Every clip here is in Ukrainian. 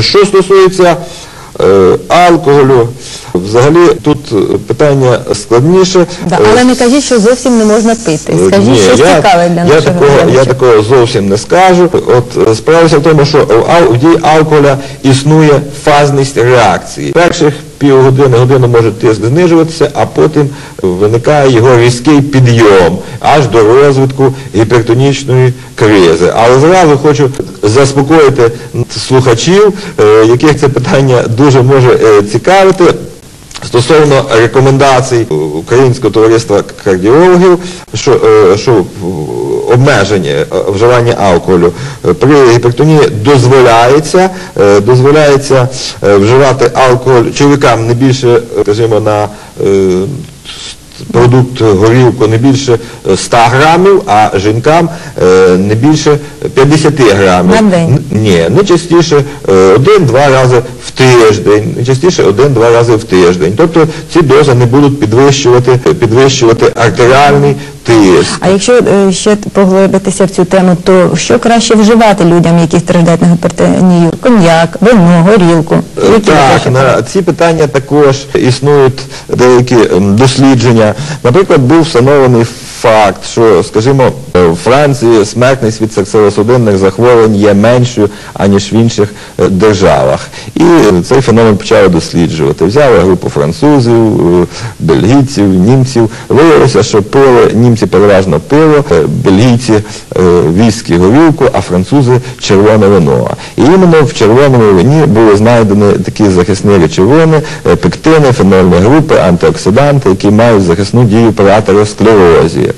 Що стосується е, алкоголю, взагалі тут е, питання складніше. Да, Е, але не кажіть, що зовсім не можна пити. Скажіть Ні, що я, цікаве для я нашого такого, я такого зовсім не скажу. От е, справа в тому, що в дії алкоголя існує фазність реакції. Перших півгодини, годину може тиск знижуватися, а потім виникає його різкий підйом аж до розвитку гіпертонічної кризи. Але зразу хочу заспокоїти слухачів, е, яких це питання дуже може е, цікавити. Стосовно рекомендацій Українського товариства кардіологів, що, е, що обмеження е, вживання алкоголю е, при гіпертонії дозволяється, е, дозволяється вживати алкоголь чоловікам не більше, скажімо, на продукт горілку не більше е, 100 грамів, а жінкам не більше 50 грамів. На день? Ні, не частіше один-два рази тиждень, частіше один-два рази в тиждень. Тобто ці дози не будуть підвищувати, підвищувати артеріальний тиск. А якщо е, ще поглибитися в цю тему, то що краще вживати людям, які страждають на гіпертонію? Коньяк, вино, горілку? Е, Які Так, на ці питання також існують деякі дослідження. Наприклад, був встановлений факт, що, скажімо, в Франції смертність від серцево-судинних захворювань є меншою, аніж в інших е, державах. І е, цей феномен почали досліджувати. Взяли групу французів, е, бельгійців, німців. Виявилося, що пили, німці переважно пиво, е, бельгійці е, віскі, горілку, а французи червоне вино. І іменно в червоному вині були знайдені такі захисні речовини, е, пектини, фенольні групи, антиоксиданти, які мають захисну дію при атеросклерозі.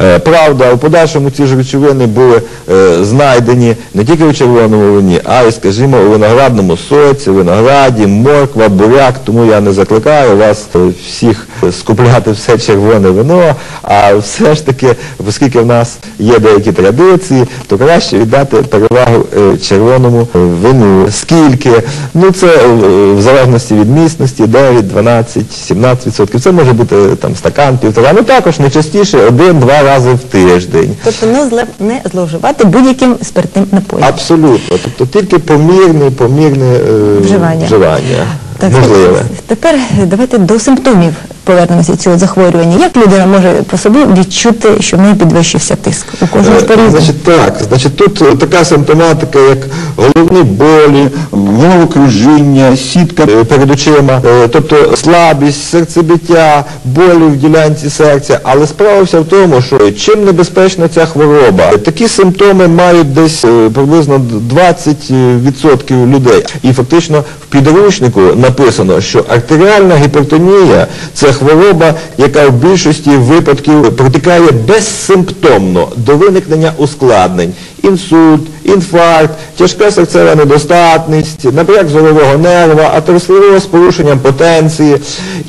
Е, Правда, у подальшому ці ж речовини були е, знайдені не тільки у червоному вині, а й, скажімо, у виноградному соці, винограді, морква, буряк. Тому я не закликаю вас всіх скупляти все червоне вино, а все ж таки, оскільки в нас є деякі традиції, то краще віддати перевагу е, червоному вину. Скільки? Ну це е, в залежності від міцності 9, 12, 17%. Це може бути там стакан, півтора. Ну також не частіше один-два рази в тиждень. Тобто не, зле- не зловживати будь-яким спиртним напоєм. Абсолютно. Тобто тільки помірне, помірне е, Вживання. вживання. Так, Можливе. Тепер давайте до симптомів повернемося цього захворювання. Як людина може по собі відчути, що в неї підвищився тиск? У кожного Е, по-різному. Значить, так, значить, тут е, така симптоматика, як головні болі, головокружіння, сітка е, перед очима, тобто слабість, серцебиття, болі в ділянці серця. Але справа вся в тому, що чим небезпечна ця хвороба, такі симптоми мають десь приблизно 20% людей. І фактично в підручнику написано, що артеріальна гіпертонія це хвороба, яка в більшості випадків протикає безсимптомно до виникнення ускладнень. Інсульт, інфаркт, тяжка серцева недостатність, напряг зорового нерва, атеросклероз з порушенням потенції.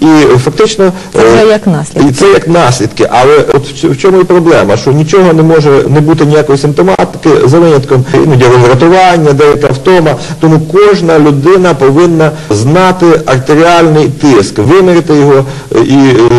І фактично Це вже е, як наслідки. і це як наслідки, але от в чому і проблема, що нічого не може не бути ніякої симптоматики за винятком іноді роздратування, деяка втома. Тому кожна людина повинна знати артеріальний тиск, виміряти його е, і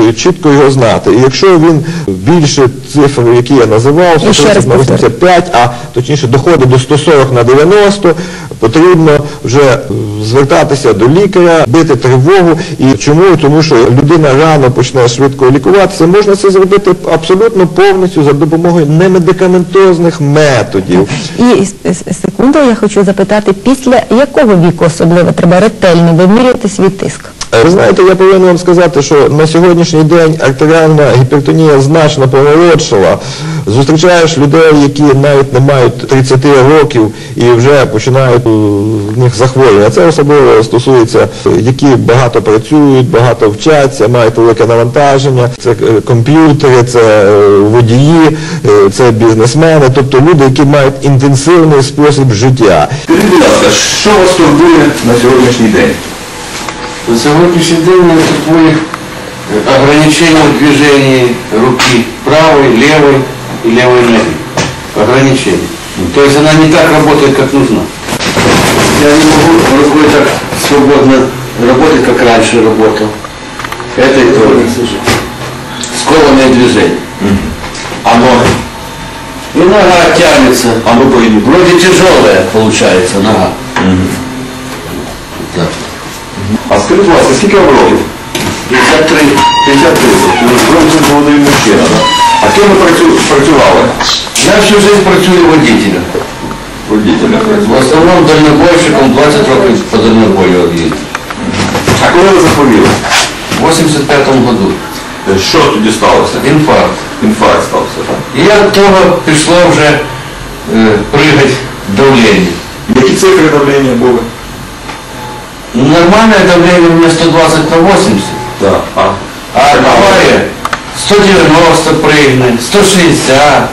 е, чітко його знати. І якщо він більше цифр, які я називав, І ще раз 130 на 85, а точніше доходить до 140 на 90, потрібно вже е, звертатися до лікаря, бити тривогу. І чому? Тому що людина рано почне швидко лікуватися. Можна це зробити абсолютно повністю за допомогою немедикаментозних методів. І секунду я хочу запитати, після якого віку особливо треба ретельно вимірювати свій тиск? Е, Ви знаєте, я повинен вам сказати, що на сьогоднішній день артеріальна гіпертонія значно помолодшала. Зустрічаєш людей, які навіть не мають 30 років і вже починають е, в них захворювання. Це особливо стосується, які багато працюють, багато вчаться, мають велике навантаження. Це е, комп'ютери, це водії, це бізнесмени, тобто люди, які мають інтенсивний спосіб життя. Скажіть, будь ласка, що вас турбує на сьогоднішній день? На сегодняшний день меня существует ограничение в движении руки правой, левой и левой ноги. Ограничение. То есть она не так работает, как нужно. Я не могу рукой так свободно работать, как раньше работал. Это и тоже. Скованное движение. А ноги? И нога тянется. А ну пойду. Вроде тяжелая получается нога. Будь ласка, скільки вам років? 53. 53 роки. Молодий мужчина, да? А ким ви працю- працювали? Я всю жизнь працюю водителем. Водителем. В основному дальнобойщиком 20 років по дальнобою їздив. А коли ви захворіли? В 85-му году. Е, Що тоді сталося? Інфаркт. Інфаркт стався, так? І от того пішло вже е, пригать давлення. Які цифри давлення були? Ну, Нормальне давлення у мене 120 на 80, Так. А, а аварія 190 прыгне, 160.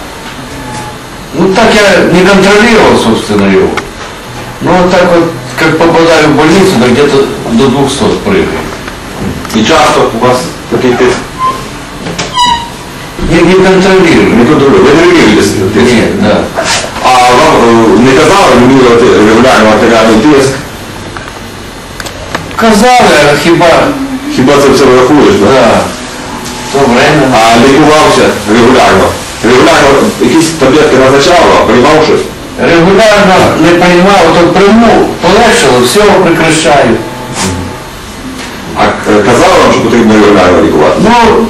Ну так я не контролировал, собственно, его. Ну вот так вот, как попадаю в больницу, то где-то до 200 прыгаю. І часто у вас такий тиск? Не, не контролирую. Не контролює. Ви не вмієте тиск? Нет, да. А вам е, не казали вимірювати регулярно артеріальний тиск? Казали, а хіба, Хіба це все врахуєш? Да? да, время. А лікувався регулярно? Регулярно якісь таблетки назначали, а приймав щось? Регулярно не понимал, то приму, полегшило, все, прекращаю. А е, казали вам, що потрібно регулярно лікувати? Ну,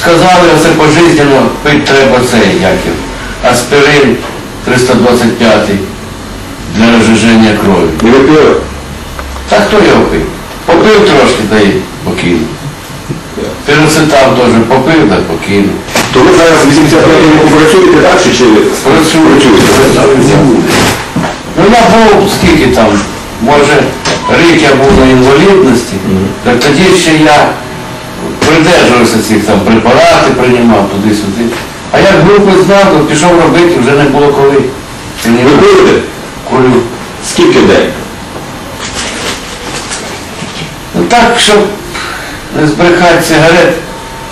сказали, це пожизненно пити треба цей, як його, аспирин 325 для розжиження крові. Не ви пили? Та хто його пив? Попив трошки, та й покинув. Піроцетам теж попив, та покинув. То ви зараз 85 року працюєте далі чи працюєте? Ну я був скільки там, може, рік я був на інвалідності, так тоді ще я придержувався цих там препарати, приймав туди-сюди. А як групи знав, то пішов робити, вже не було коли. Ви пили? Курю. Скільки день? Ну так, щоб не збрехати сигарет,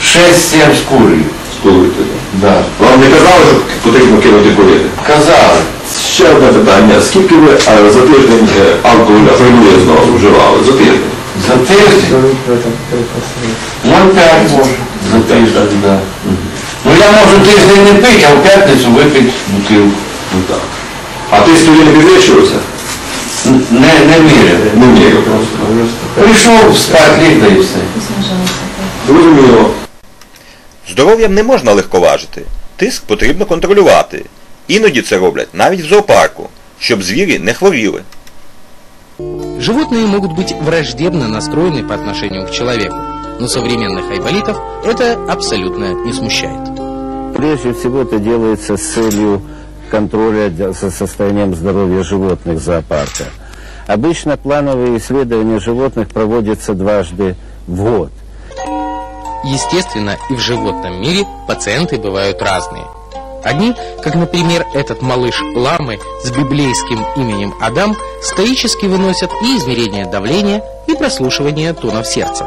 6-7 скурюю. Скуруєте? Да. Вам не казали, що потрібно кинути курити? Казали. Ще одне питання. Скільки ви е, за тиждень е, алкоголя приблизно вживали? За тиждень? За тиждень. 0,5 може. За тиждень, да. Ну я можу тиждень не пити, а в п'ятницю випити бутилку. Ну так. А ти тоді не підвищувався? Н- Не, не міряв. Не вмію просто. Прийшов спати ліг, да і все. Зрозуміло. Здоров'ям не можна легковажити. Тиск потрібно контролювати. Іноді це роблять навіть в зоопарку, щоб звірі не хворіли. Животные могут быть враждебно настроены по отношению к человеку, но современных айболитов это абсолютно не смущает. Прежде всего это делается с целью контроля за состоянием здоровья животных зоопарка. Обычно плановые исследования животных проводятся дважды в год. Естественно, и в животном мире пациенты бывают разные. Одни, как, например, этот малыш ламы с библейским именем Адам, стоически выносят и измерение давления, и прослушивание тонов сердца.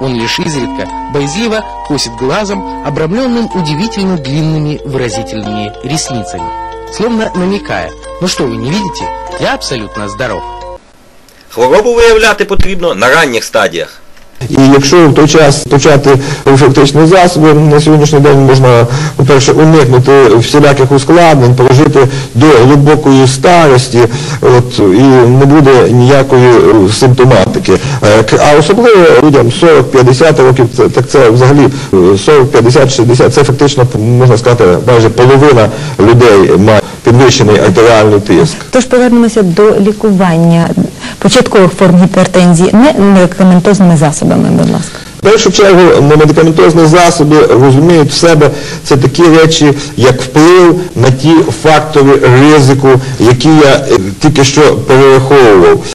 Он лишь изредка, боязливо, косит глазом, обрамленным удивительно длинными выразительными ресницами, словно намекая, ну что вы не видите, я абсолютно здоров. Хворобу виявляти потрібно на ранніх стадіях. І якщо в той час почати профілактичні засоби, на сьогоднішній день можна, по-перше, уникнути всіляких ускладнень, прожити до глибокої старості, от, і не буде ніякої е, симптоматики. Е, А особливо людям 40-50 років, так це взагалі е, 40, 50, 60, це фактично, можна сказати, майже половина людей має підвищений артеріальний тиск. Тож повернемося до лікування початкових форм гіпертензії не медикаментозними засобами, будь ласка. В першу чергу медикаментозні засоби розуміють в себе це такі речі, як вплив на ті фактори ризику, які я е, тільки що перераховував.